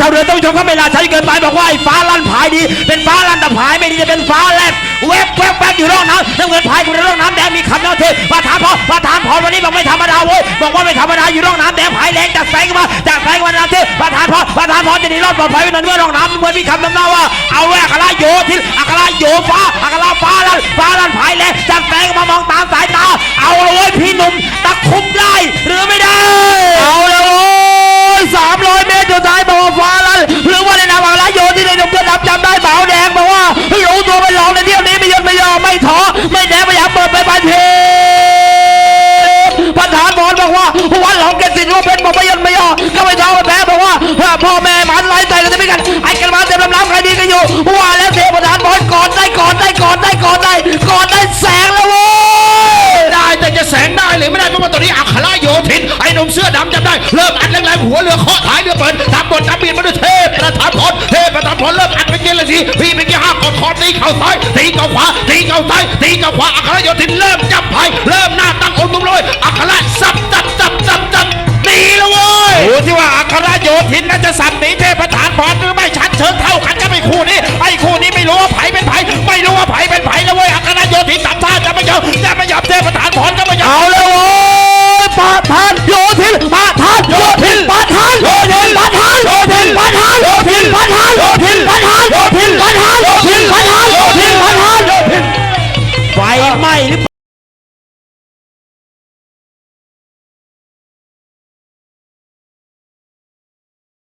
ชาวเรือต้องชมเขาไม่ลาใช้เกินไปบอกว่าไอ้ฟ้าลั่นผายดี เป็นฟ้าลั่นแต่ผายไม่ดีจะเป็นฟ้าแลบแวบแวบแวบอยู่ร่องน้ำน้ำเงินผายอยู่ในร่องน้ำแดงมีคำนองเทประธานพอประธานพอวันนี้บอกไม่ธรรมดาเว้ยบอกว่าไม่ธรรมดาอยู่ร่องน้ำแดงผายแรงจากแสงมาจากแสงวันน้ำเทประธานพอประธานพอจะหนีรอดปลอดภัยในเมื่อร่องน้ำเมือมีคำนำหน้าว่าเอาแวกอัคราโยธินอัคราโยฟ้าอัคราฟ้าลั่นฟ้าลั่นผายแรงจากแสงมามองตามสายตาเอาเลยเว้ยพี่หนุ่มต วันหลงเกสินว่าเป็นบอกไม่ยอมไม่ยอก็ไม่ท้อไม่แพ้บอกว่าพ่อแม่มันไล่ใจกันไม่กันไอ้กันมาเต็มลำน้ำใครดีกันอยู่ว่าแล้วเทประธานบอลกอดได้กอดได้กอดได้กอดได้กอดได้แสงแล้วโว้ยได้แต่จะแสงได้หรือไม่ได้เพราะว่าตอนนี้อัคราโยธินไอ้หนุ่มเสื้อดำจำได้เริ่มอัดแรงๆหัวเรือเคาะท้ายเรือเปิดทำบททำบีดมาด้วยเทพประธานพลเทพประธานพลเริ่มอัดไปเกละทีพี่ไปกี่ห้ากดคอตีเข่าซ้ายตีเข่าขวาตีเข่าซ้ายตีเข่าขวาอัคราโยธินเริ่มจับไพ่เริ่มู่ที่ว่าอัคราโยธินนั้นจะสั่งหนีเทพฐานพรหรือไม่ชัดเชิงเท่ากันจะไม่คู่นี้ไอ้คู่นี้ไม่รู้ว่าไผเป็นไผไม่รู้ว่าไผเป็นไผแล้วเว้ยอัคราโยธินสามท่าจะไม่ยอมจะไม่ยอมเทพฐานพรจะไม่ยอมเอาเลย